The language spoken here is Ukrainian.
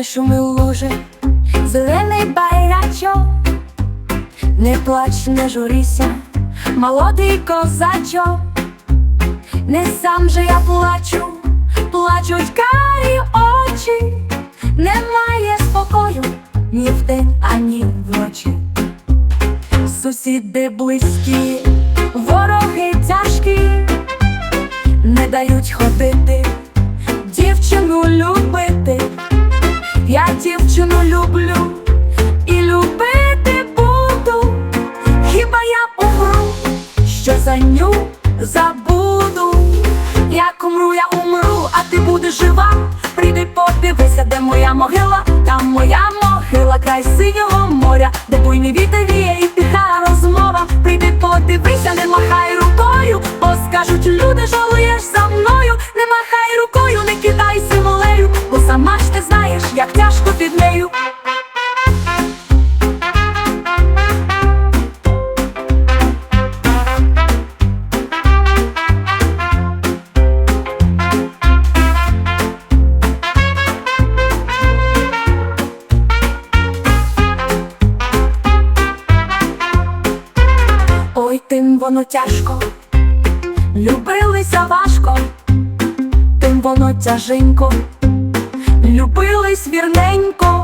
не шуми лужи, зелений байрачок, не плач, не журися, молодий козачок, не сам же я плачу, плачуть карі очі, немає спокою ні вдень, ані вночі. Сусіди близькі, вороги тяжкі, не дають ходити, дівчину любити. Що забуду? Як умру, я умру, а ти будеш жива. Прийди, подивися, де моя могила, там моя могила, край синього моря, де буйний вітер віє і тиха розмова. Прийди, подивися, не махай рукою, бо скажуть тим воно тяжко, любилися важко, тим воно тяженько, любились вірненько,